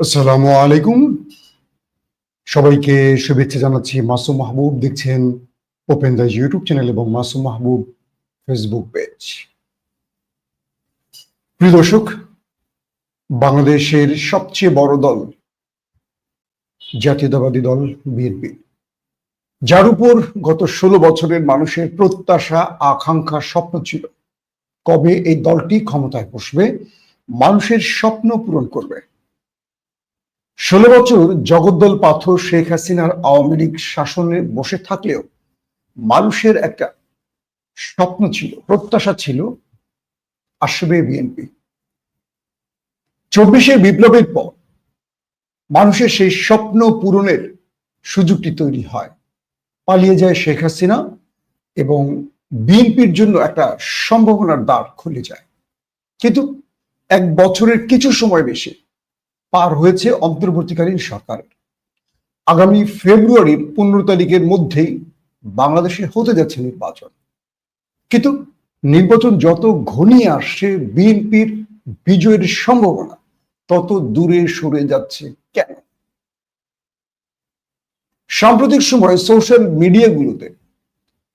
আসসালামু আলাইকুম। সবাইকে শুভেচ্ছা জানাচ্ছি মাসুম মাহবুব। দেখছেন ওপেন দ্য ইউটিউব চ্যানেল এবং মাসুম মাহবুব ফেসবুক পেজ প্রিয় দর্শক, বাংলাদেশের সবচেয়ে বড় দল, জাতীয়তাবাদী দল বিএনপি যার উপর গত ষোলো বছরের মানুষের প্রত্যাশা আকাঙ্ক্ষা স্বপ্ন ছিল। কবে এই দলটি ক্ষমতায় বসবে, মানুষের স্বপ্ন পূরণ করবে? ষোলো বছর জগদ্দল পাথর শেখ হাসিনার আওয়ামী লীগ শাসনে বসে থাকলেও মানুষের একটা স্বপ্ন ছিল, প্রত্যাশা ছিল আসবে বিএনপি। চব্বিশে বিপ্লবের পর মানুষের সেই স্বপ্ন পূরণের সুযোগটি তৈরি হয়। পালিয়ে যায় শেখ হাসিনা এবং বিএনপির জন্য একটা সম্ভাবনার দ্বার খুলে যায়। কিন্তু এক বছরের কিছু সময় বেশি পার হয়েছে অন্তর্বর্তীকালীন সরকারের। আগামী ফেব্রুয়ারির পনেরো তারিখের মধ্যেই বাংলাদেশে হতে যাচ্ছে নির্বাচন। কিন্তু নির্বাচন যত ঘনিয়ে আসছে, বিএনপির বিজয়ের সম্ভাবনা তত দূরে সরে যাচ্ছে কেন? সাম্প্রতিক সময়ে সোশ্যাল মিডিয়াগুলোতে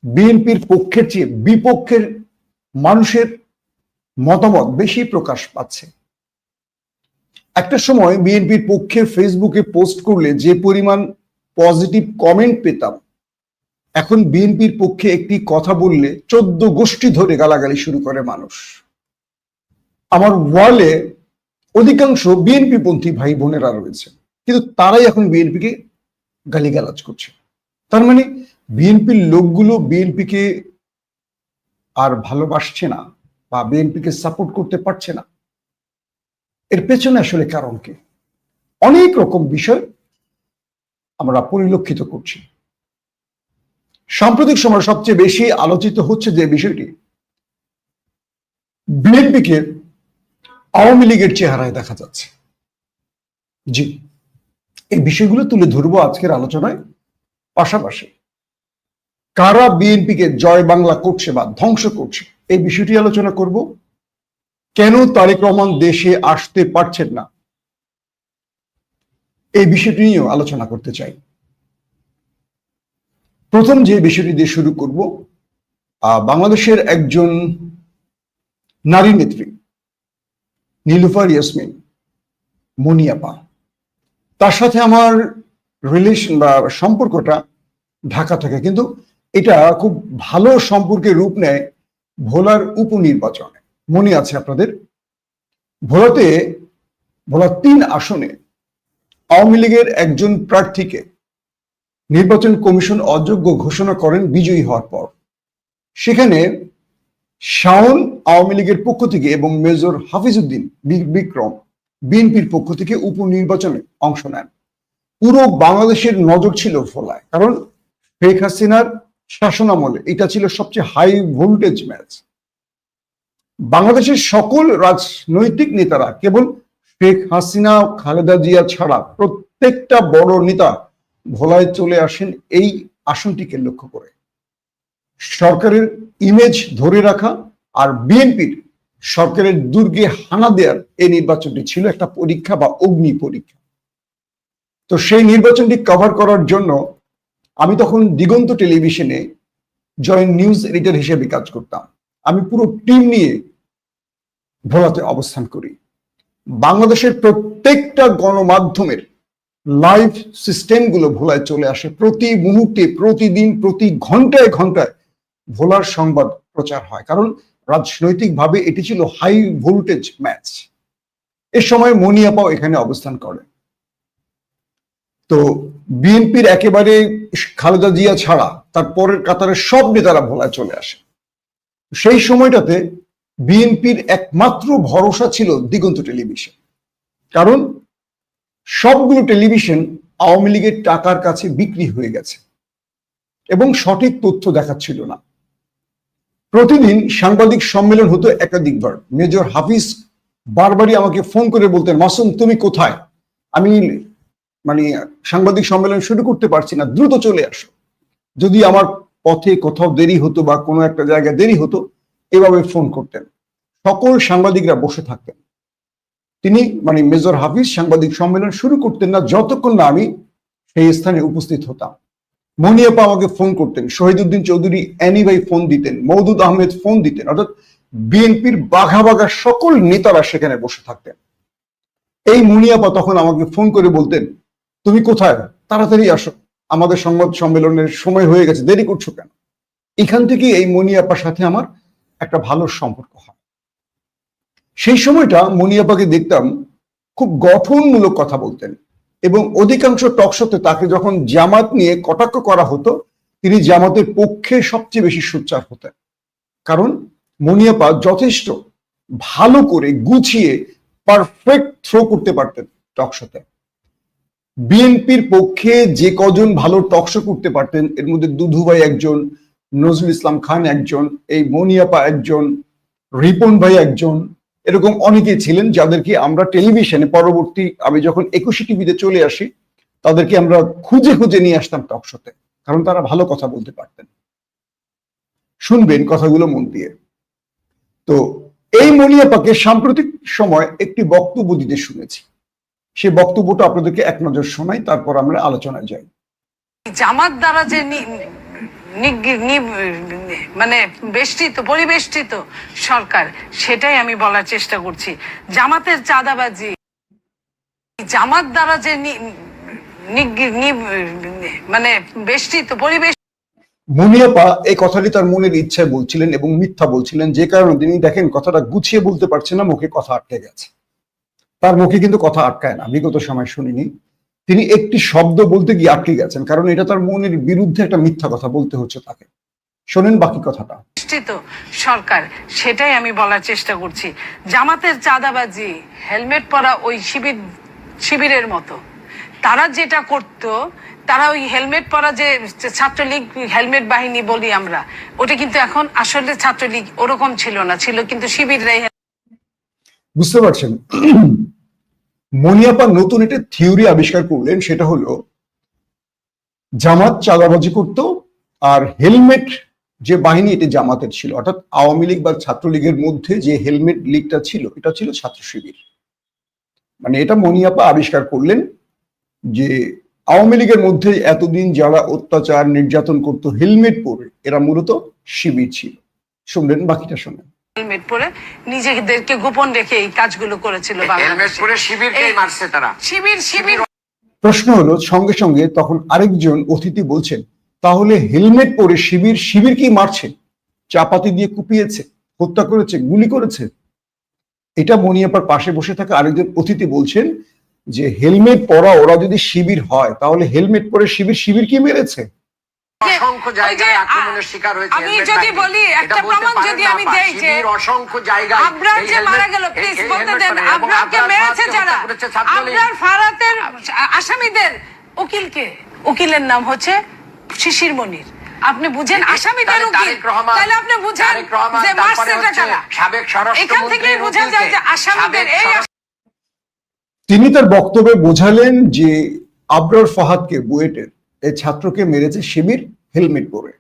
বিএনপির পক্ষের চেয়ে বিপক্ষের মানুষের মতামত বেশি প্রকাশ পাচ্ছে। একটা সময় বিএনপির পক্ষে ফেসবুকে পোস্ট করলে যে পরিমাণ পজিটিভ কমেন্ট পেতাম, এখন বিএনপির পক্ষে একটি কথা বললে চোদ্দ গোষ্ঠী ধরে গালাগালি শুরু করে মানুষ। আমার ওয়ালে অধিকাংশ বিএনপি পন্থী ভাই বোনেরা রয়েছে, কিন্তু তারাই এখন বিএনপিকে গালিগালাজ করছে। তার মানে বিএনপির লোকগুলো বিএনপিকে আর ভালোবাসছে না বা বিএনপিকে সাপোর্ট করতে পারছে না। এর পেছনে আসলে কারণ কি? অনেক রকম বিষয় আমরা পরিলক্ষিত করছি। সাম্প্রতিক সময় সবচেয়ে বেশি আলোচিত হচ্ছে যে বিষয়টি বিএনপিকে আওয়ামী লীগের চেহারায় দেখা যাচ্ছে। জি, এই বিষয়গুলো তুলে ধরবো আজকের আলোচনায়। পাশাপাশি কারা বিএনপিকে জয় বাংলা করছে বা ধ্বংস করছে, এই বিষয়টি আলোচনা করব। কেন তারেক রহমান দেশে আসতে পারছেন না? এই বিষয়টি নিয়েও আলোচনা করতে চাই। প্রথম যে বিষয়টি দিয়ে শুরু করব বাংলাদেশের একজন নারী নেত্রী, নীলুফার ইয়াসমিন মনিয়াপা। তার সাথে আমার রিলেশন বা সম্পর্কটা ঢাকা থেকে, কিন্তু এটা খুব ভালো সম্পর্কে রূপ নেয় ভোলার উপনির্বাচনে। মনে আছে আপনাদের? ভোলাতে ভোলা তিন আসনে আওয়ামী লীগের একজন প্রার্থীকে নির্বাচন কমিশন অযোগ্য ঘোষণা করেন বিজয়ী হওয়ার পর। সেখানে শাওন আওয়ামী লীগের পক্ষ থেকে এবং মেজর হাফিজউদ্দিন বিক্রম বিএনপির পক্ষ থেকে উপনির্বাচনে অংশ নেন। পুরো বাংলাদেশের নজর ছিল ভোলায়। কারণ শেখ হাসিনার শাসনামলে এটা ছিল সবচেয়ে হাই ভোল্টেজ ম্যাচ বাংলাদেশের সকল রাজনৈতিক নেতারা, কেবল শেখ হাসিনা খালেদা জিয়া ছাড়া প্রত্যেকটা বড় নেতা ভোলায় চলে আসেন এই আসনটিকে লক্ষ্য করে। সরকারের ইমেজ ধরে রাখা আর বিএনপির সরকারের দুর্গে হানা দেওয়ার এই নির্বাচনটি ছিল একটা পরীক্ষা বা অগ্নি পরীক্ষা। তো সেই নির্বাচনটি কভার করার জন্য আমি তখন দিগন্ত টেলিভিশনে জয়েন্ট নিউজ এডিটর হিসেবে কাজ করতাম। আমি পুরো টিম নিয়ে ভোলাতে অবস্থান করি। বাংলাদেশের প্রত্যেকটা গণমাধ্যমের লাইভ সিস্টেমগুলো ভোলায় চলে আসে। প্রতি মুহূর্তে, প্রতিদিন, প্রতি ঘন্টায় ঘন্টায় ভোলার সংবাদ প্রচার হয়। কারণ রাজনৈতিকভাবে এটি ছিল হাই ভোল্টেজ ম্যাচ এ সময় মনিয়াপাও এখানে অবস্থান করে। তো বিএনপির একেবারে খালেদা জিয়া ছাড়া তার পরের কাতারের সব নেতারা ভোলায় চলে আসে। সেই সময়টাতে বিএনপির একমাত্র ভরসা ছিল দিগন্ত টেলিভিশন। কারণ সবগুলো টেলিভিশন আওয়ামী লীগের টাকার কাছে বিক্রি হয়ে গেছে এবং সঠিক তথ্য দেখাচ্ছিল না। প্রতিদিন সাংবাদিক সম্মেলন হতো একাধিকবার। মেজর হাফিজ বারবারই আমাকে ফোন করে বলতেন, মাসুম, তুমি কোথায়? আমি মানে সাংবাদিক সম্মেলন শুরু করতে পারছি না, দ্রুত চলে আসো। যদি আমার পথে কোথাও দেরি হতো বা কোনো একটা জায়গায় দেরি হতো এভাবে ফোন করতেন। সকল সাংবাদিকরা বসে থাকতেন। তিনি মানে মেজর হাফিজ, সাংবাদিক সম্মেলন শুরু করতেন না, যতক্ষণ না আমি সেই স্থানে উপস্থিত হতাম। মনিয়াপা আমাকে ফোন করতেন, শহীদুদ্দিন চৌধুরী অ্যানি ভাই ফোন দিতেন মৌদুদ আহমেদ ফোন দিতেন, অর্থাৎ বিএনপির বাঘা বাঘা সকল নেতারা সেখানে বসে থাকতেন। এই মুনিয়াপা তখন আমাকে ফোন করে বলতেন, তুমি কোথায়? তাড়াতাড়ি আসো। আমাদের সংবাদ সম্মেলনের সময় হয়ে গেছে, দেরি করছ কেন? এখান থেকে এই মনিয়াপার সাথে আমার একটা ভালো সম্পর্ক হয়। সেই সময়টা মনিয়াপাকে দেখতাম খুব গঠনমূলক কথা বলতেন এবং অধিকাংশ টকশোতে তাকে যখন জামাত নিয়ে কটাক্ষ করা হতো, তিনি জামাতের পক্ষে সবচেয়ে বেশি সোচ্চার হতেন। কারণ মনিয়াপা যথেষ্ট ভালো করে গুছিয়ে পারফেক্ট থ্রো করতে পারতেন টকশোতে বিএনপির পক্ষে যে কজন ভালো টকশো করতে পারতেন, এর মধ্যে দুধুভাই একজন নজরুল ইসলাম খান একজন, এই মনিয়াপা একজন, রিপন ভাই একজন, এরকম অনেকেই ছিলেন যাদেরকে আমরা টেলিভিশনে পরবর্তী, আমি যখন একুশে টিভিতে চলে আসি, তাদেরকে আমরা খুঁজে খুঁজে নিয়ে আসতাম টকশোতে কারণ তারা ভালো কথা বলতে পারতেন। শুনবেন কথাগুলো মন দিয়ে। তো এই মনিয়াপাকে সাম্প্রতিক সময় একটি বক্তব্য দিতে শুনেছি। সে বক্তব্যটা আপনাদেরকে এক নজর শোনাই, তারপর আমরা আলোচনায় যাই। জামাত দ্বারা যে মানে বেষ্টিত, পরিবেষ্টিত সরকার, সেটাই আমি বলার চেষ্টা করছি। জামাতের চাঁদাবাজি, জামাত দ্বারা যে মানে বেষ্টিত, পরিবেশ মুনিয়াপা এই কথাটি তার মনের ইচ্ছায় বলছিলেন এবং মিথ্যা বলছিলেন। যে কারণে তিনি দেখেন, কথাটা গুছিয়ে বলতে পারছেন না, মুখে কথা আটকে গেছে। তার মুখে কিন্তু কথা আটকায় না। বিগত সময় শুনিনি। তিনি একটি শব্দ বলতে গিয়ে আটকে গেছেন কারণ এটা তার মনের বিরুদ্ধে একটা মিথ্যা কথা বলতে হচ্ছে তাকে। শোনেন বাকি কথাটা। সরকার সেটাই আমি বলার চেষ্টা করছি। জামাতের চাঁদাবাজি হেলমেট পরা ওই শিবির শিবিরের মতো। তারা যেটা করত তারা ওই হেলমেট পরা যে ছাত্রলীগ হেলমেট বাহিনী বলি আমরা ওটা কিন্তু এখন আসলে ছাত্রলীগ ওরকম ছিল না ছিল কিন্তু শিবিররাই। বুঝতে পারছেন? মনিয়াপা নতুন একটা থিওরি আবিষ্কার করলেন, সেটা হলো জামাত চাঁদাবাজি করত আর হেলমেট যে বাহিনী, এটি জামাতের ছিল। অর্থাৎ আওয়ামী লীগ বা ছাত্রলীগের মধ্যে যে হেলমেট লীগটা ছিল, এটা ছিল ছাত্র শিবির। মানে এটা মনিয়াপা আবিষ্কার করলেন যে আওয়ামী লীগের মধ্যে এতদিন যারা অত্যাচার, নির্যাতন করত, হেলমেট পরে এরা মূলত শিবির ছিল। শুনলেন, বাকিটা শোনেন হেলমেট পরে নিজেদেরকে গোপন রেখে এই কাজগুলো করেছিল হেলমেট বাংলাদেশে। পরে শিবিরকেই মারছে তারা। শিবির শিবির। প্রশ্ন হলো সঙ্গে সঙ্গে তখন আরেকজন অতিথি বলছেন তাহলে হেলমেট পরে শিবির শিবির কি মারছে? চাপাতি দিয়ে কুপিয়েছে হত্যা করেছে গুলি করেছে? এটা মনিয়াপার পাশে বসে থাকা আরেকজন অতিথি বলছেন যে হেলমেট পরা ওরা যদি শিবির হয় তাহলে হেলমেট পরে শিবির শিবির কি মেরেছে? অসংখ্য জায়গায় আক্রমণের শিকার হয়েছে আমি যদি বলি, একটা প্রমাণ যদি আমি দেই যে, অসংখ্য জায়গায় আবরার যে মারা গেল প্লিজ বলতে দেন আবরারকে মেরেছে যারা? হত্যা করেছে ছাত্রলীগ। আবরার ফারাতের আসামিদের উকিলকে উকিলের নাম হচ্ছে শিশির মনির। আপনি বুঝেন আসামিদের তাহলে উকিল। তাহলে আপনি বুঝেন যে কারা? সাবেক এখান থেকেই বোঝা যায় যে আসামিদের এই তিনি তার বক্তব্যে বোঝালেন যে আবরার ফাহাদকে বুয়েটের ছাত্রকে মেরেছে শিবির হেলমেট পরে।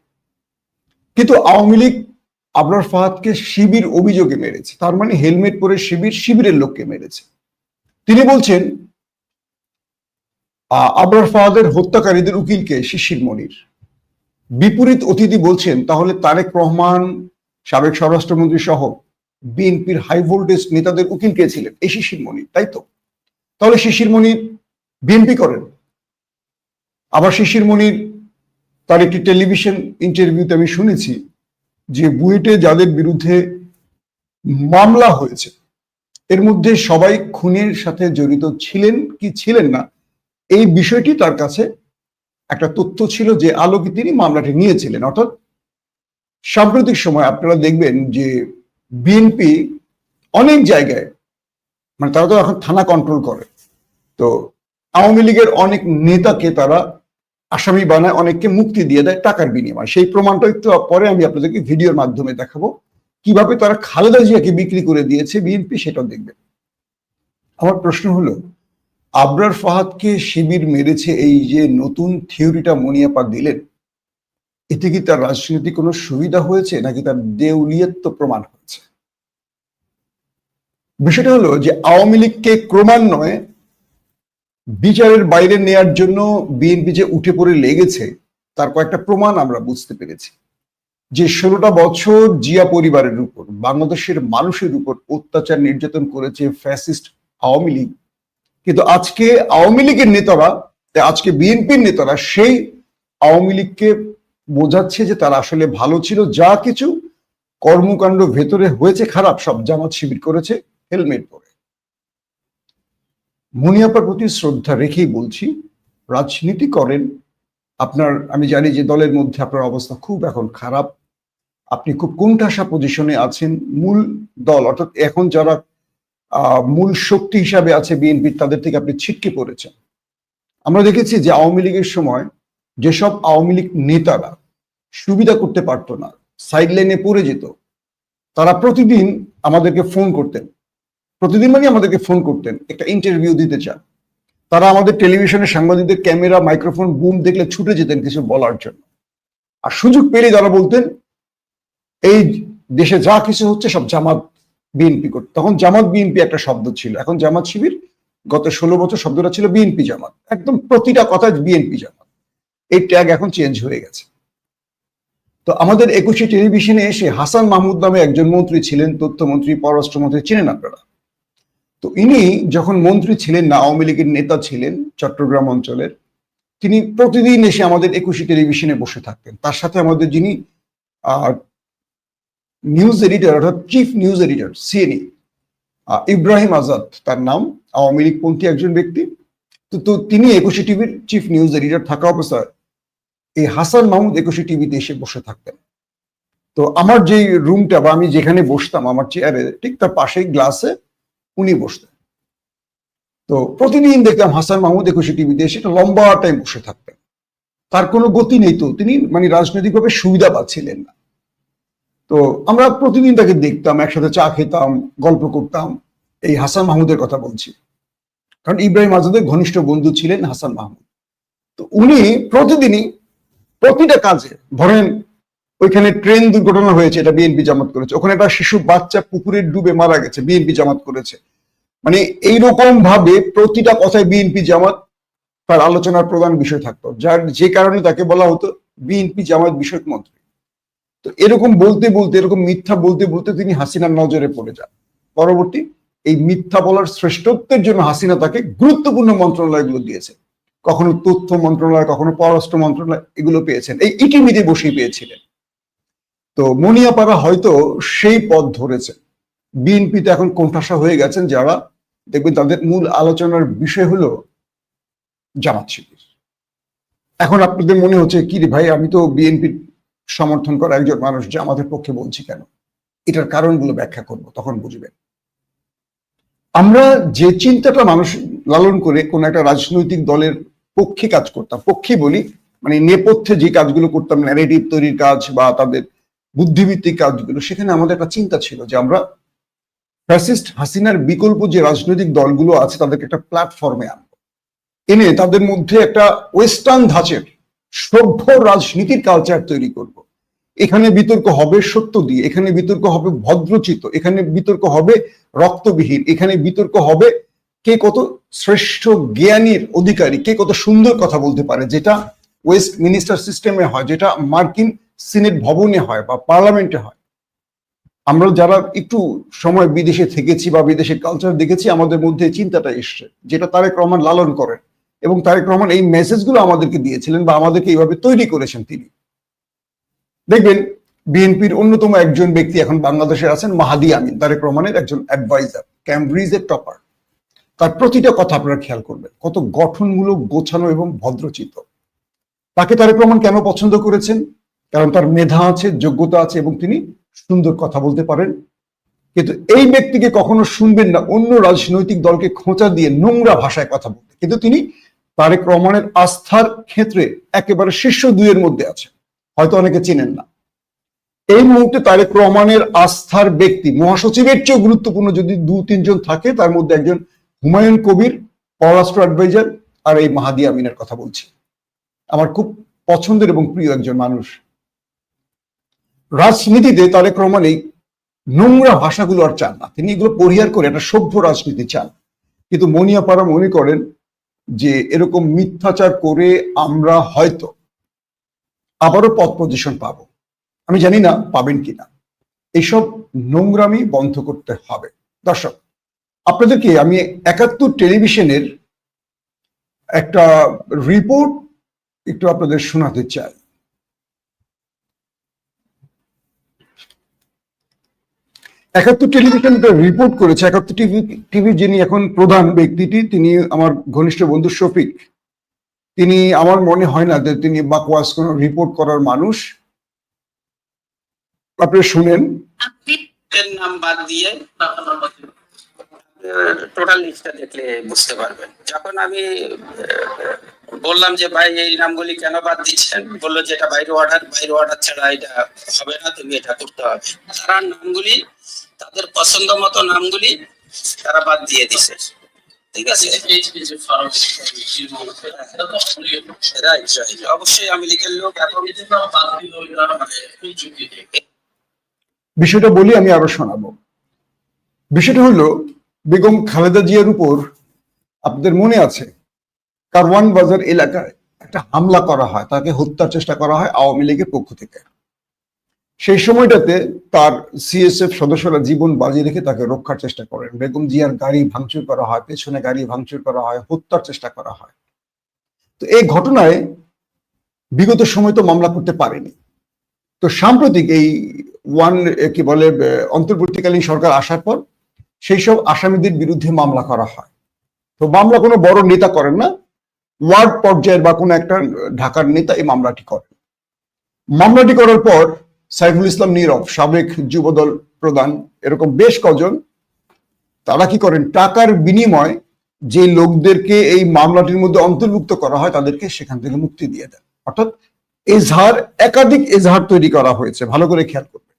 কিন্তু আওয়ামী লীগ আবরার ফাহাদকে শিবির অভিযোগে মেরেছে। তার মানে হেলমেট পরে শিবির শিবিরের লোককে মেরেছে। তিনি বলছেন আবরার ফাহাদের হত্যাকারীদের উকিলকে শিশির মনির। বিপরীত অতিথি বলছেন, তাহলে তারেক রহমান, সাবেক স্বরাষ্ট্রমন্ত্রী সহ বিএনপির হাই ভোল্টেজ নেতাদের উকিল কে ছিলেন? এই শিশির মনির, তাই তো? তাহলে শিশির মনির বিএনপি করেন। আবার শিশির মনির, তার একটি টেলিভিশন ইন্টারভিউতে আমি শুনেছি যে বুয়েটে যাদের বিরুদ্ধে মামলা হয়েছে, এর মধ্যে সবাই খুনের সাথে জড়িত ছিলেন কি ছিলেন না, এই বিষয়টি তার কাছে একটা তথ্য ছিল যে আলোকে তিনি মামলাটি নিয়েছিলেন। অর্থাৎ সাম্প্রতিক সময় আপনারা দেখবেন যে বিএনপি অনেক জায়গায় মানে তারা তো এখন থানা কন্ট্রোল করে, তো আওয়ামী লীগের অনেক নেতাকে তারা আসামি বানায়, অনেককে মুক্তি দিয়ে দেয় টাকার বিনিময়। সেই প্রমাণটা একটু পরে আমি আপনাদেরকে ভিডিওর মাধ্যমে দেখাবো। কীভাবে তারা খালেদা জিয়াকে বিক্রি করে দিয়েছে বিএনপি, সেটাও দেখবেন। আমার প্রশ্ন হলো, আবরার ফাহাদকে শিবির মেরেছে এই যে নতুন থিওরিটা মনিয়াপা দিলেন, এতে কি তার রাজনীতি কোনো সুবিধা হয়েছে নাকি তার দেউলিয়ত্ব প্রমাণ হয়েছে? বিষয়টা হলো যে আওয়ামী লীগকে ক্রমান্বয়ে বিচারের বাইরে নেয়ার জন্য বিএনপি যে উঠে পড়ে লেগেছে, তার কয়েকটা প্রমাণ আমরা বুঝতে পেরেছি। যে ষোলোটা বছর জিয়া পরিবারের উপর, বাংলাদেশের মানুষের উপর অত্যাচার নির্যাতন করেছে ফ্যাসিস্ট আওয়ামী লীগ। কিন্তু আজকে আওয়ামী লীগের নেতারা আজকে বিএনপির নেতারা সেই আওয়ামী লীগকে বোঝাচ্ছে যে তারা আসলে ভালো ছিল, যা কিছু কর্মকাণ্ড ভেতরে হয়েছে খারাপ সব জামাত শিবির করেছে, হেলমেট পরে। মুনিয়াপার প্রতি শ্রদ্ধা রেখেই বলছি, রাজনীতি করেন। আপনার, আমি জানি যে দলের মধ্যে আপনার অবস্থা খুব এখন খারাপ। আপনি খুব কোণঠাসা পজিশনে আছেন। মূল দল, অর্থাৎ এখন যারা মূল শক্তি হিসাবে আছে বিএনপি, তাদের থেকে আপনি ছিটকে পড়েছেন। আমরা দেখেছি যে আওয়ামী লীগের সময় যেসব আওয়ামী লীগ নেতারা সুবিধা করতে পারতো না সাইড লাইনে পড়ে যেত, তারা প্রতিদিন আমাদেরকে ফোন করতেন। প্রতিদিন মানে আমাদেরকে ফোন করতেন, একটা ইন্টারভিউ দিতে চান। তারা আমাদের টেলিভিশনের সাংবাদিকদের ক্যামেরা মাইক্রোফোন বুম দেখলে ছুটে যেতেন কিছু বলার জন্য। আর সুযোগ পেলে যারা বলতেন, এই দেশে যা কিছু হচ্ছে সব জামাত বিএনপি করত তখন জামাত বিএনপি একটা শব্দ ছিল। এখন জামাত শিবির গত ষোলো বছর শব্দটা ছিল বিএনপি জামাত। একদম প্রতিটা কথা বিএনপি জামাত। এই ট্যাগ এখন চেঞ্জ হয়ে গেছে। তো আমাদের একুশে টেলিভিশনে এসে হাসান মাহমুদ নামে একজন মন্ত্রী ছিলেন, তথ্যমন্ত্রী, পররাষ্ট্রমন্ত্রী, চিনেন আপনারা? তো ইনি যখন মন্ত্রী ছিলেন না, আওয়ামী লীগের নেতা ছিলেন চট্টগ্রাম অঞ্চলের, তিনি প্রতিদিন এসে আমাদের একুশে টেলিভিশনে বসে থাকতেন। তার সাথে আমাদের যিনি নিউজ এডিটর অর্থাৎ chief news editor CNE Ibrahim Azad, তার নাম, আওয়ামী লীগ পন্থী একজন ব্যক্তি। তো তো তিনি একুশে টিভির চিফ নিউজ এডিটর থাকা অবস্থায় এই হাসান মাহমুদ একুশে টিভিতে এসে বসে থাকতেন। তো আমার যে রুমটা বা আমি যেখানে বসতাম, আমার চেয়ারে ঠিক তার পাশেই গ্লাসে উনি বসতেন। তো প্রতিদিন দেখতাম হাসান মাহমুদ একুশে টিভিতে এসে লম্বা টাইম বসে থাকতেন। তার কোনো গতি নেই তো, তিনি মানে রাজনৈতিকভাবে সুবিধা পাচ্ছিলেন না। তো আমরা প্রতিদিন তাকে দেখতাম, একসাথে চা খেতাম, গল্প করতাম, এই হাসান মাহমুদের কথা বলছি। কারণ ইব্রাহিম আজাদের ঘনিষ্ঠ বন্ধু ছিলেন হাসান মাহমুদ। তো উনি প্রতিদিনই প্রতিটা কাজে, ধরেন ওইখানে ট্রেন দুর্ঘটনা হয়েছে, এটা বিএনপি জামাত করেছে। ওখানে একটা শিশু বাচ্চা পুকুরে ডুবে মারা গেছে বিএনপি জামাত করেছে। মানে এইরকম ভাবে প্রতিটা কথায় বিএনপি জামাত তার আলোচনার প্রধান বিষয় থাকতো, যার যে কারণে তাকে বলা হতো বিএনপি জামাত বিষয়ক মন্ত্রী। তো এরকম বলতে বলতে, এরকম মিথ্যা বলতে বলতে তিনি হাসিনার নজরে পড়ে যান। পরবর্তী, এই মিথ্যা বলার শ্রেষ্ঠত্বের জন্য হাসিনা তাকে গুরুত্বপূর্ণ মন্ত্রণালয়গুলো দিয়েছে। কখনো তথ্য মন্ত্রণালয়, কখনো পররাষ্ট্র মন্ত্রণালয়, এগুলো পেয়েছেন। এই ইটিমিতে বসেই পেয়েছিলেন। তো মনিয়াপাড়া হয়তো সেই পথ ধরেছে। বিএনপিতে এখন কোণঠাসা হয়ে গেছেন যারা দেখবেন তাদের মূল আলোচনার বিষয় হলো জামাত শিবির। এখন আপনাদের মনে হচ্ছে, কি রে ভাই, আমি তো বিএনপির সমর্থন করা একজন মানুষ জামাতের পক্ষে বলছি কেন? এটার কারণগুলো ব্যাখ্যা করব, তখন বুঝবেন। আমরা যে চিন্তাটা মানুষ লালন করে কোন একটা রাজনৈতিক দলের পক্ষে কাজ করতাম, পক্ষে বলি মানে নেপথ্যে যে কাজগুলো করতাম ন্যারেটিভ তৈরির কাজ বা তাদের বুদ্ধিভিত্তিক কাজগুলো, সেখানে আমাদের একটা চিন্তা ছিল যে আমরা ফ্যাসিস্ট হাসিনার বিকল্প যে রাজনৈতিক দলগুলো আছে, তাদেরকে একটা প্ল্যাটফর্মে আনব এনে তাদের মধ্যে একটা ওয়েস্টার্ন ধাঁচের সভ্য রাজনীতির কালচার তৈরি করব। এখানে বিতর্ক হবে সত্য দিয়ে এখানে বিতর্ক হবে ভদ্রচিত এখানে বিতর্ক হবে রক্তবিহীন, এখানে বিতর্ক হবে কে কত শ্রেষ্ঠ জ্ঞানীর অধিকারী, কে কত সুন্দর কথা বলতে পারে, যেটা ওয়েস্ট মিনিস্টার সিস্টেমে হয়, যেটা মার্কিন সিনেট ভবনে হয় বা পার্লামেন্টে হয় আমরা যারা একটু সময় বিদেশে থেকেছি বা বিদেশের কালচার দেখেছি, আমাদের মধ্যে চিন্তাটা এসছে, যেটা তারেক রহমান লালন করেন। এবং তারেক রহমান এই মেসেজগুলো আমাদেরকে দিয়েছিলেন বা আমাদেরকে এইভাবে তৈরি করেছেন তিনি। দেখবেন বিএনপির অন্যতম একজন ব্যক্তি এখন বাংলাদেশে আছেন, মাহাদি আমিন, তারেক রহমানের একজন অ্যাডভাইজার ক্যামব্রিজের টপার তার প্রতিটা কথা আপনারা খেয়াল করবেন, কত গঠনমূলক, গোছানো এবং ভদ্রচিত তাকে তারেক রহমান কেন পছন্দ করেছেন? কারণ তার মেধা আছে, যোগ্যতা আছে এবং তিনি সুন্দর কথা বলতে পারেন। কিন্তু এই ব্যক্তিকে কখনো শুনবেন না, অন্য রাজনৈতিক দলকে খোঁচা দিয়ে নোংরা ভাষায় কথা বলতে। কিন্তু তিনি তারেক রহমানের আস্থার ক্ষেত্রে একেবারে শীর্ষ দুইয়ের মধ্যে আছে হয়তো অনেকে চেনেন না। এই মুহূর্তে তারেক রহমানের আস্থার ব্যক্তি, মহাসচিবের চেয়েও গুরুত্বপূর্ণ যদি দু, তিনজন থাকে, তার মধ্যে একজন হুমায়ুন কবির, পররাষ্ট্র অ্যাডভাইজার আর এই মাহাদি আমিনের কথা বলছি। আমার খুব পছন্দের এবং প্রিয় একজন মানুষ রাজনীতিতে রহমান এই নোংরা ভাষাগুলো আর চান না। তিনি এগুলো পরিহার করে একটা সভ্য রাজনীতি চান। কিন্তু মনিয়া পাড়া মনে করেন যে এরকম মিথ্যাচার করে আমরা হয়তো আবারও পথ পজিশন পাবো। আমি জানি না পাবেন কিনা। এইসব নোংরামি বন্ধ করতে হবে। দর্শক, আপনাদেরকে আমি একাত্তর টেলিভিশনের একটা রিপোর্ট একটু আপনাদের শোনাতে চাই। একাত্তর টেলিভিশন রিপোর্ট করেছে। একাত্তর টিভি টিভি যিনি এখন প্রধান ব্যক্তিটি তিনি আমার ঘনিষ্ঠ বন্ধু শফিক। তিনি আমার মনে হয় না যে তিনি বাকওয়াস কোন রিপোর্ট করার মানুষ। আপনি শুনেন। নাম বাদ দিয়ে টোটাল লিস্টটা দেখলে বুঝতে পারবেন। যখন আমি বললাম যে, ভাই, এই নামগুলি কেন বাদ দিচ্ছেন? বলল যে, এটা বাইরে অর্ডার বাইরে অর্ডার ছাড়া এটা হবে না, তুমি এটা করতে হবে। তারা নামগুলি, তাদের পছন্দ মতো নামগুলি তারা বাদ দিয়ে দিছে। ঠিক আছে? অবশ্যই আমি লিখের লোক বিষয়টা বলি, আমি আরও শোনাবো। বিষয়টা হলো বেগম খালেদা জিয়ার উপর আপনাদের মনে আছে? কারওয়ান বাজার এলাকায় একটা হামলা করা হয়, তাকে হত্যার চেষ্টা করা হয় আওয়ামী লীগের পক্ষ থেকে। সেই সময়টাতে তার সিএসএফ সদস্যরা জীবন বাজি রেখে তাকে রক্ষার চেষ্টা করেন। বেগম জিয়ার গাড়ি ভাঙচুর করা হয়, পেছনে গাড়ি ভাঙচুর করা হয়, হত্যার চেষ্টা করা হয়। তো এই ঘটনায় বিগত সময় তো মামলা করতে পারেনি। তো সাম্প্রতিক এই ওয়ান কি বলে অন্তর্বর্তীকালীন সরকার আসার পর সেই সব আসামিদের বিরুদ্ধে মামলা করা হয়। তো মামলা কোনো বড় নেতা করেন না। ওয়ার্ড পর্যায়ের বা কোনো একটা ঢাকার নেতা এই মামলাটি করেন। মামলাটি করার পর সাইফুল ইসলাম নীরব, সাবেক যুবদল প্রধান, এরকম বেশ কজন, তারা কি করেন? টাকার বিনিময় যে লোকদেরকে এই মামলাটির মধ্যে অন্তর্ভুক্ত করা হয়, তাদেরকে সেখান থেকে মুক্তি দিয়ে দেন। অর্থাৎ এজাহার, একাধিক এজাহার তৈরি করা হয়েছে। ভালো করে খেয়াল করবে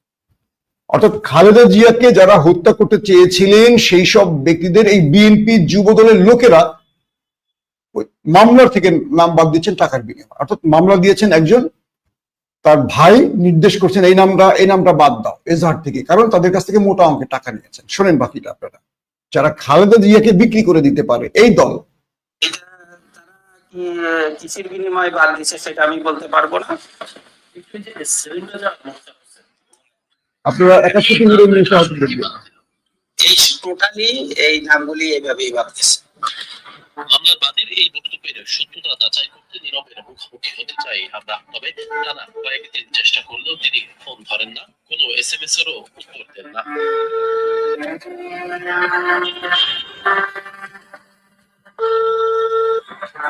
অর্থাৎ খালেদা জিয়াকে যারা হত্যা করতে চেয়েছিলেন, সেই সব ব্যক্তিদের এই বিএনপি যুব দলের লোকেরা মামলার থেকে নাম বাদ দিচ্ছেন টাকার বিনিময়। অর্থাৎ মামলা দিয়েছেন একজন, তার ভাই নির্দেশ করছেন, এই নামটা এই নামটা বাদ দাও, এজাহার থেকে। কারণ তাদের কাছ থেকে মোটা অঙ্কে টাকা নিয়েছেন। শোনেন বাকিটা আপনারা। যারা খালেদা জিয়াকে বিক্রি করে দিতে পারে, এই দল। কিসের বিনিময়ে বাদ দিছে সেটা আমি বলতে পারব না। আপনারা একাত্তর মিলিয়ে মিলিয়ে সাহায্য করবেন। এই টোটালি এই নামগুলি এইভাবেই বাদ দিছে মামলার এই বক্তব্যের সত্যতা যাচাই করতে নীরবের মুখোমুখি হতে চাই আমরা। তবে টানা কয়েকদিন চেষ্টা করলেও তিনি ফোন ধরেন না কোনো এস এম এস এরও উত্তর দেন না।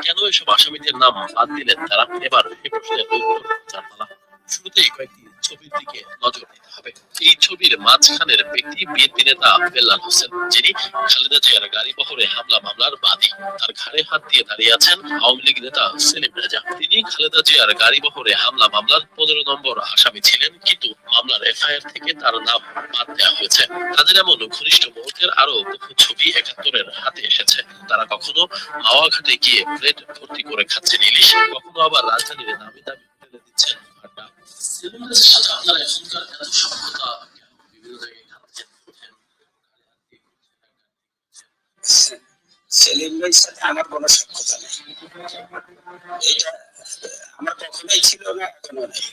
কেন এসব আসামিদের নাম বাদ দিলেন তারা? এবার এই প্রশ্নের উত্তর জানা না শুরুতেই কয়েকটি ছবির দিকে নজর দিতে হবে। এই ছবির মাঝখানের ব্যক্তি বিএনপি নেতা বেল্লাল হোসেন, যিনি খালেদা জিয়ার গাড়ি বহরে হামলা মামলার বাদী। তার ঘাড়ে হাত দিয়ে দাঁড়িয়ে আছেন আওয়ামী লীগ নেতা সেলিম রেজা। তিনি খালেদা জিয়ার গাড়ি বহরে হামলা মামলার পনেরো নম্বর আসামি ছিলেন, কিন্তু মামলার এফআইআর থেকে তার নাম বাদ দেওয়া হয়েছে। তাদের এমন ঘনিষ্ঠ মুহূর্তের আরও বহু ছবি একাত্তরের হাতে এসেছে। তারা কখনো মাওয়া ঘাটে গিয়ে প্লেট ভর্তি করে খাচ্ছেন ইলিশ, কখনো আবার রাজধানীর নামি দামি হোটেলে দিচ্ছেন সাথে আমার কোনো নেই। এটা, আমার কখনোই ছিল না, এখনও নেই।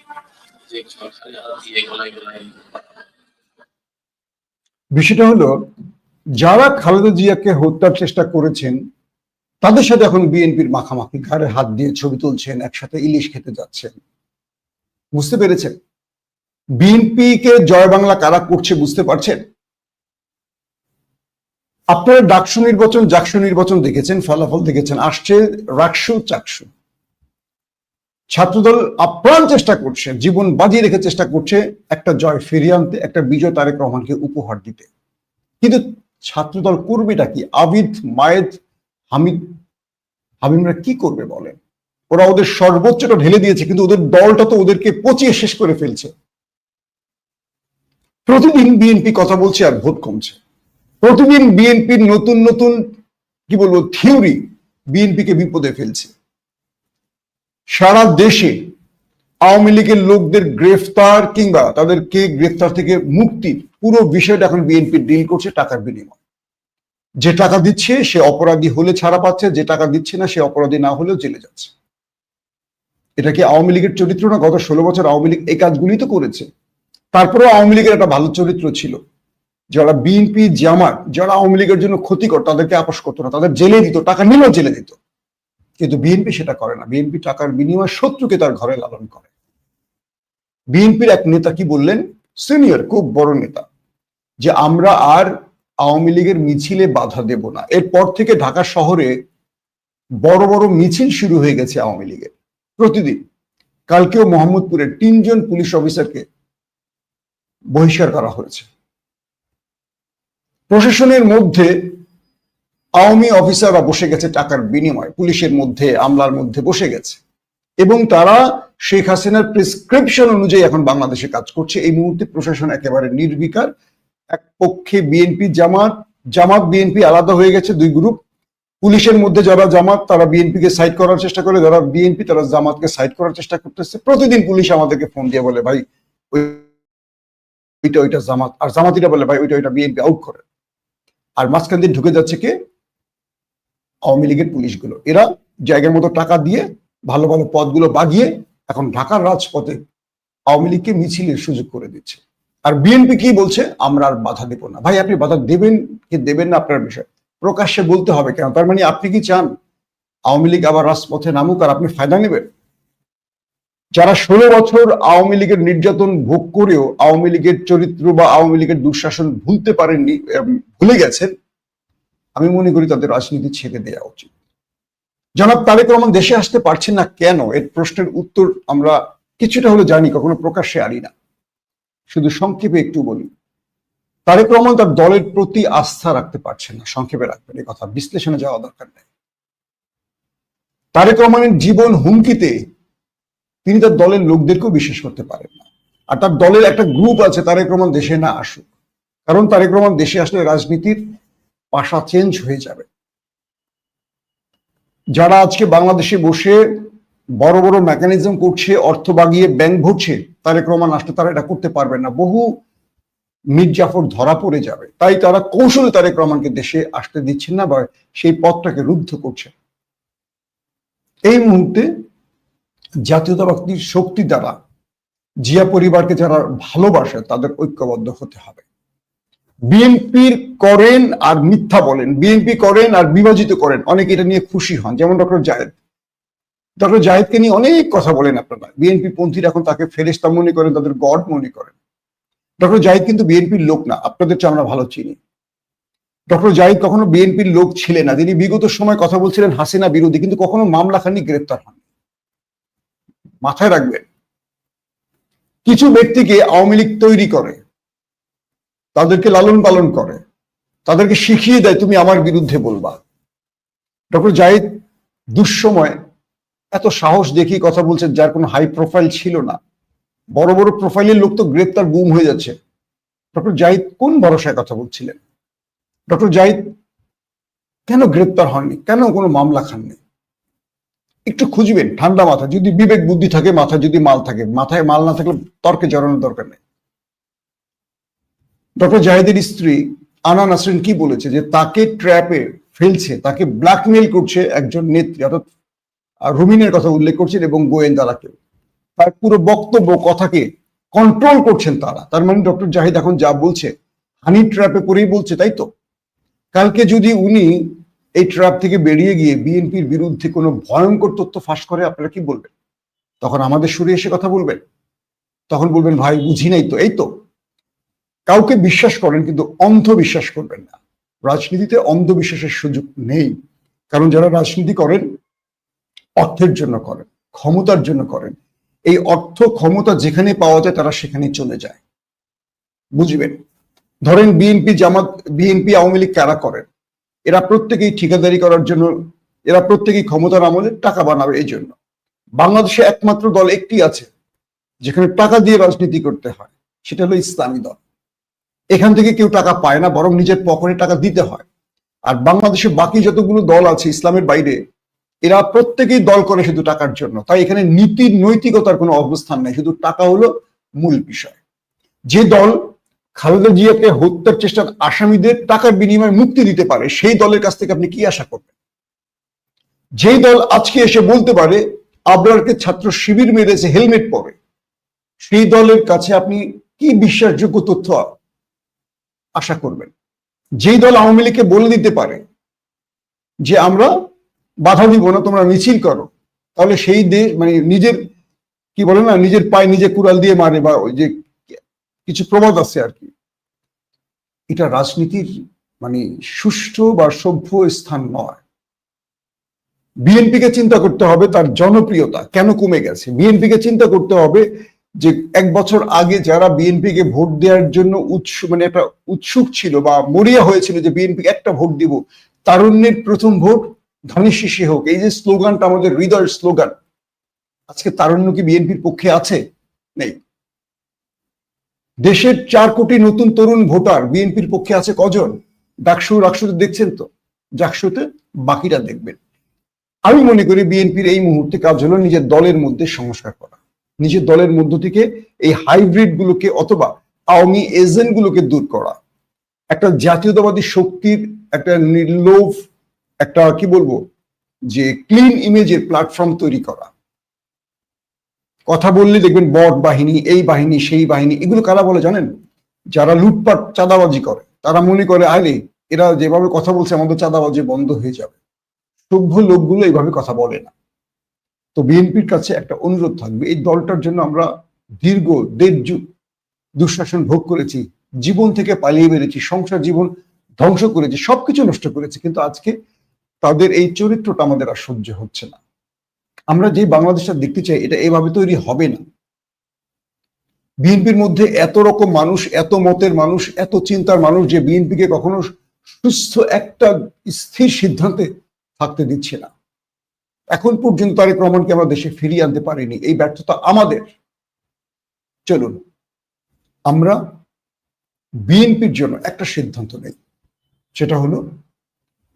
বিষয়টা হলো, যারা খালেদা জিয়াকে হত্যার চেষ্টা করেছেন, তাদের সাথে এখন বিএনপির মাখামাখি, ঘাড়ে হাত দিয়ে ছবি তুলছেন, একসাথে ইলিশ খেতে যাচ্ছেন। বুঝতে পেরেছেন? বিএনপি কে জয় বাংলা কারা করছে বুঝতে পারছেন? আপনারা ডাকসু নির্বাচন, জাকসু নির্বাচন দেখেছেন, ফলাফল দেখেছেন, আসছে রাকসু, চাকসু। ছাত্রদল আপ্রাণ চেষ্টা করছে, জীবন বাজিয়ে রেখে চেষ্টা করছে একটা জয় ফিরিয়ে আনতে, একটা বিজয় তারেক রহমানকে উপহার দিতে। কিন্তু ছাত্রদল করবেটা কি? আবিদ, মায়েদ, হামিদ, হামিমরা কি করবে বলেন? ওরা ওদের সর্বোচ্চটা ঢেলে দিয়েছে, কিন্তু ওদের দলটা তো ওদেরকে পচিয়ে শেষ করে ফেলছে। প্রতিদিন বিএনপি কথা বলছে আর ভোট কমছে। প্রতিদিন বিএনপির নতুন নতুন, কি বলব থিওরি বিএনপিকে বিপদে ফেলছে। সারা দেশে আওয়ামী লীগের লোকদের গ্রেফতার কিংবা তাদেরকে গ্রেফতার থেকে মুক্তি, পুরো বিষয়টা এখন বিএনপি ডিল করছে টাকার বিনিময়। যে টাকা দিচ্ছে সে অপরাধী হলে ছাড়া পাচ্ছে, যে টাকা দিচ্ছে না সে অপরাধী না হলেও জেলে যাচ্ছে। এটা কি আওয়ামী লীগের চরিত্র না গত ষোলো বছর আওয়ামী লীগ এই কাজগুলি তো করেছে? তারপরেও আওয়ামী লীগের একটা ভালো চরিত্র ছিল। যারা বিএনপি জামাত, যারা আওয়ামী লীগের জন্য ক্ষতিকর, তাদেরকে আপোষ করতো না। তাদের জেলে দিত, টাকা নিলেও জেলে দিত। কিন্তু বিএনপি সেটা করে না। বিএনপি টাকার বিনিময়ে শত্রুকে তার ঘরে লালন করে। বিএনপির এক নেতা কি বললেন? সিনিয়র খুব বড় নেতা। যে আমরা আর আওয়ামী লীগের মিছিলে বাধা দেব না। এরপর থেকে ঢাকা শহরে বড় বড় মিছিল শুরু হয়ে গেছে আওয়ামী লীগের। প্রতিদিন। কালকেও মোহাম্মদপুরের তিনজন পুলিশ অফিসারকে বহিষ্কার করা হয়েছে। প্রশাসনের মধ্যে আওয়ামী অফিসাররা বসে গেছে টাকার বিনিময়। পুলিশের মধ্যে, আমলার মধ্যে বসে গেছে। এবং তারা শেখ হাসিনার প্রেসক্রিপশন অনুযায়ী এখন বাংলাদেশে কাজ করছে। এই মুহূর্তে প্রশাসন একেবারে নির্বিকার। এক পক্ষে বিএনপি, জামাত জামাত বিএনপি আলাদা হয়ে গেছে, দুই গ্রুপ। পুলিশের মধ্যে যারা জামাত, তারা বিএনপি কে সাইড করার চেষ্টা করে। যারা বিএনপি, তারা জামাতকে সাইড করার চেষ্টা করতেছে। প্রতিদিন পুলিশ আমাদেরকে ফোন দিয়ে বলে, ভাই ওইটা ওইটা জামাত। আর জামাতিটা বলে, ভাই, ওইটা ওইটা বিএনপি আউট করে। আর মাঝখান দিয়ে ঢুকে যাচ্ছে কে? আওয়ামী লীগের পুলিশগুলো। এরা জায়গার মতো টাকা দিয়ে ভালো ভালো পদগুলো বাগিয়ে এখন ঢাকার রাজপথে আওয়ামী লীগকে মিছিলের সুযোগ করে দিচ্ছে। আর বিএনপি কি বলছে? আমরা আর বাধা দেব না। ভাই, আপনি বাধা দেবেন কি দেবেন না আপনার বিষয়? প্রকাশ্যে বলতে হবে কেন? তার মানে আপনি কি চান আওয়ামী লীগ আবার রাজপথে নামুক আর আপনি ফায়দা নেবেন? যারা ষোলো বছর আওয়ামী লীগের নির্যাতন ভোগ করেও আওয়ামী লীগের চরিত্র বা আওয়ামী লীগের দুঃশাসন ভুলতে পারেননি ভুলে গেছেন, আমি মনে করি তাদের রাজনীতি ছেড়ে দেওয়া উচিত। জনাব তারেক রহমান দেশে আসতে পারছেন না কেন? এর প্রশ্নের উত্তর আমরা কিছুটা হলে জানি, কখনো প্রকাশ্যে আনি না। শুধু সংক্ষেপে একটু বলি। তারেক রহমান তার দলের প্রতি আস্থা রাখতে পারছেন না, সংক্ষেপে রাখবেন, এই কথা বিশ্লেষণে যাওয়া দরকার নেই। তারেক রহমানের জীবন হুমকিতে তিনি তার দলের লোকদেরকেও বিশ্বাস করতে পারেন না। আর তার দলের একটা গ্রুপ আছে, তারেক রহমান দেশে না আসুক। কারণ তারেক রহমান দেশে আসলে রাজনীতির পাশা চেঞ্জ হয়ে যাবে। যারা আজকে বাংলাদেশে বসে বড় বড় মেকানিজম করছে, অর্থ বাগিয়ে ব্যাংক ভরছে, তারেক রহমান আসলে তারা এটা করতে পারবে না। বহু মির্জাফর ধরা পড়ে যাবে। তাই তারা কৌশলে তারেক রহমানকে দেশে আসতে দিচ্ছেন না বা সেই পথটাকে রুদ্ধ করছে এই মুহূর্তে জাতীয়তাবাদীর শক্তি দ্বারা জিয়া পরিবারকে যারা ভালোবাসে, তাদের ঐক্যবদ্ধ হতে হবে। বিএনপির করেন আর মিথ্যা বলেন। বিএনপি করেন আর বিভাজিত করেন। অনেকে এটা নিয়ে খুশি হন। যেমন ডক্টর জায়েদ। ডক্টর জায়েদকে নিয়ে অনেক কথা বলেন আপনারা। বিএনপি পন্থীরা এখন তাকে ফেরেস্তা মনে করেন, তাদের গড মনে করেন। ডক্টর জাহিদ কিন্তু বিএনপির লোক না, আপনাদের চেয়ে আমরা ভালো চিনি। ডক্টর জাহিদ কখনো বিএনপির লোক ছিলেন না, তিনি বিগত সময় কথা বলছিলেন হাসিনা বিরোধী, কিন্তু কখনো মামলা খানি গ্রেপ্তার হন মাথায় রাখবেন, কিছু ব্যক্তিকে আওয়ামী লীগ তৈরি করে, তাদেরকে লালন পালন করে, তাদেরকে শিখিয়ে দেয়, তুমি আমার বিরুদ্ধে বলবা। ডক্টর জাহিদ দুঃসময় এত সাহস দেখিয়ে কথা বলছেন, যার কোনো হাই প্রোফাইল ছিল না। বড় বড় প্রোফাইলের লোক তো গ্রেপ্তার গুম হয়ে যাচ্ছে। ডক্টর জাহিদ কোন ভরসায় কথা বলছিলেন? ডক্টর জাহিদ কেন গ্রেপ্তার হননি? কেন কোনো মামলা খাননি? একটু খুঁজবেন, ঠান্ডা মাথা, যদি বিবেক বুদ্ধি থাকে মাথায় যদি মাল থাকে, মাথায় মাল না থাকলে তর্কে জড়ানোর দরকার নেই। ডক্টর জাহিদের স্ত্রী আনা নাসরিন কি বলেছে? যে তাকে ট্র্যাপে ফেলছে, তাকে ব্ল্যাকমেল করছে একজন নেত্রী, অর্থাৎ রুমিনের কথা উল্লেখ করছেন এবং গোয়েন্দারাকেও তার পুরো বক্তব্য, কথাকে কন্ট্রোল করছেন তারা। তার মানে ডক্টর জাহিদ এখন যা বলছে হানি ট্র্যাপে পরেই বলছে, তাই তো? কালকে যদি উনি এই ট্র্যাপ থেকে বেরিয়ে গিয়ে বিএনপির বিরুদ্ধে কোনো ভয়ঙ্কর তথ্য ফাঁস করে, আপনারা কি বলবেন? তখন আমাদের সুরে এসে কথা বলবেন। তখন বলবেন, ভাই, বুঝি নাই তো। এই তো। কাউকে বিশ্বাস করেন, কিন্তু অন্ধ বিশ্বাস করবেন না। রাজনীতিতে অন্ধবিশ্বাসের সুযোগ নেই। কারণ যারা রাজনীতি করেন, অর্থের জন্য করেন, ক্ষমতার জন্য করেন এই অর্থ ক্ষমতা যেখানে পাওয়া যায় তারা সেখানে চলে যায়। বুঝবেন? ধরেন বিএনপি জামাত বিএনপি আওয়ামী লীগ কারা করেন? এরা প্রত্যেকেই ঠিকাদারি করার জন্য, এরা প্রত্যেকেই ক্ষমতার আমলে টাকা বানাবে এই জন্য। বাংলাদেশে একমাত্র দল একটি আছে, যেখানে টাকা দিয়ে রাজনীতি করতে হয়, সেটা হলো ইসলামী দল। এখান থেকে কেউ টাকা পায় না, বরং নিজের পকেটে টাকা দিতে হয়। আর বাংলাদেশে বাকি যতগুলো দল আছে, ইসলামের বাইরে এরা প্রত্যেকেই দল করে শুধু টাকার জন্য। তাই এখানে নীতির নৈতিকতার কোনো অবস্থান নেই। শুধু টাকা হলো মূল বিষয়। যে দল খালেদা জিয়াকে হত্যার চেষ্টার আসামিদের টাকার বিনিময়ে মুক্তি দিতে পারে, সেই দলের কাছ থেকে আপনি কি আশা করবেন? যেই দল আজকে এসে বলতে পারে, আবরারকে ছাত্র শিবির মেরেছে, হেলমেট পরে। সেই দলের কাছে আপনি কি বিশ্বাসযোগ্য তথ্য আশা করবেন? যেই দল আওয়ামী লীগকে বলে দিতে পারে যে আমরা বাধা দিব না, তোমরা মিছিল করো। তাহলে সেই দেশ মানে নিজের, কি বলে না, নিজের পায়ে নিজে কুড়াল দিয়ে মারে বা ওই যে কিছু প্রবাদ আছে আর কি। এটা রাজনীতির মানে সুষ্ঠু বা সভ্য স্থান নয়। বিএনপিকে চিন্তা করতে হবে তার জনপ্রিয়তা কেন কমে গেছে। বিএনপিকে চিন্তা করতে হবে যে এক বছর আগে যারা বিএনপিকে ভোট দেওয়ার জন্য উৎসুক মানে একটা উৎসুক ছিল বা মরিয়া হয়েছিল যে বিএনপি একটা ভোট দিব, তারুণ্যের প্রথম ভোট ধানের শীষে হোক, এই যে স্লোগানটা, আমাদের হৃদয়ের স্লোগান, আজকে তারুণ্য কি বিএনপির পক্ষে আছে? নেই। দেশের চার কোটি নতুন তরুণ ভোটার বিএনপির পক্ষে আছে কজন? ডাকসু, রাকসুতে দেখছেন তো? ডাকসুতে বাকিরা দেখবেন। আমি মনে করি বিএনপির এই মুহূর্তে কাজ হলো নিজের দলের মধ্যে সংস্কার করা। নিজের দলের মধ্য থেকে এই হাইব্রিড গুলোকে অথবা আওয়ামী এজেন্ট গুলোকে দূর করা। একটা জাতীয়তাবাদী শক্তির একটা নির্লোভ একটা কি বলব? যে ক্লিন ইমেজের প্ল্যাটফর্ম তৈরি করা। কথা বললে দেখবেন বট বাহিনী, এই বাহিনী, সেই বাহিনী, এগুলো কারা বলে জানেন? যারা লুটপাট, চাঁদাবাজি করে। তারা মনে করে, আরে, এরা যেভাবে কথা বলছে, আমাদের চাঁদাবাজি বন্ধ হয়ে যাবে। সভ্য লোকগুলো এইভাবে কথা বলে না। তো বিএনপির কাছে একটা অনুরোধ থাকবে, এই দলটার জন্য আমরা দীর্ঘ দেড় যুগ দুঃশাসন ভোগ করেছি, জীবন থেকে পালিয়ে বেড়েছি, সংসার জীবন ধ্বংস করেছি, সবকিছু নষ্ট করেছি। কিন্তু আজকে তাদের এই চরিত্রটা আমাদের আর সহ্য হচ্ছে না। আমরা যে বাংলাদেশটা দেখতে চাই, এটা এভাবে তৈরি হবে না। বিএনপির মধ্যে এত রকম মানুষ, এত মতের মানুষ, এত চিন্তার মানুষ যে বিএনপিকে কখনো সুস্থ একটা স্থির সিদ্ধান্তে থাকতে দিচ্ছে না। এখন পর্যন্ত তারেক রহমানকে আমরা দেশে ফিরিয়ে আনতে পারিনি, এই ব্যর্থতা আমাদের। চলুন, আমরা বিএনপির জন্য একটা সিদ্ধান্ত নেই, সেটা হলো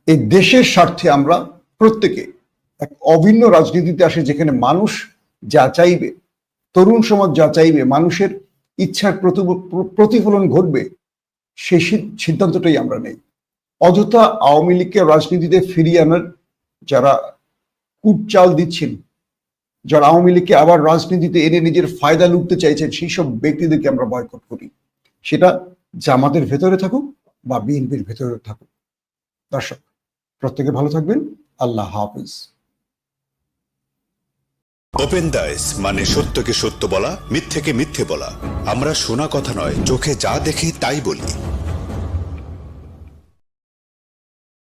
এই দেশের স্বার্থে আমরা প্রত্যেকে এক অভিন্ন রাজনীতিতে আসে যেখানে মানুষ যা চাইবে, তরুণ সমাজ যা চাইবে, মানুষের ইচ্ছার প্রতি- প্রতিফলন ঘটবে সেই সিদ্ধান্তটাই আমরা নেই। অযথা আওয়ামী লীগকে রাজনীতিতে ফিরিয়ে আনার যারা কুটচাল দিচ্ছেন, যারা আওয়ামী লীগকে আবার রাজনীতিতে এনে নিজের ফায়দা লুটতে চাইছেন, সেই সব ব্যক্তিদেরকে আমরা বয়কট করি। সেটা জামাতের ভেতরে থাকুক বা বিএনপির ভেতরে থাকুক। দর্শক প্রত্যেকে ভালো থাকবেন। আল্লাহ হাফিজ। ওপেন দাইস মানে সত্যকে সত্য বলা, মিথ্যেকে মিথ্যে বলা। আমরা শোনা কথা নয়, চোখে যা দেখি তাই বলি।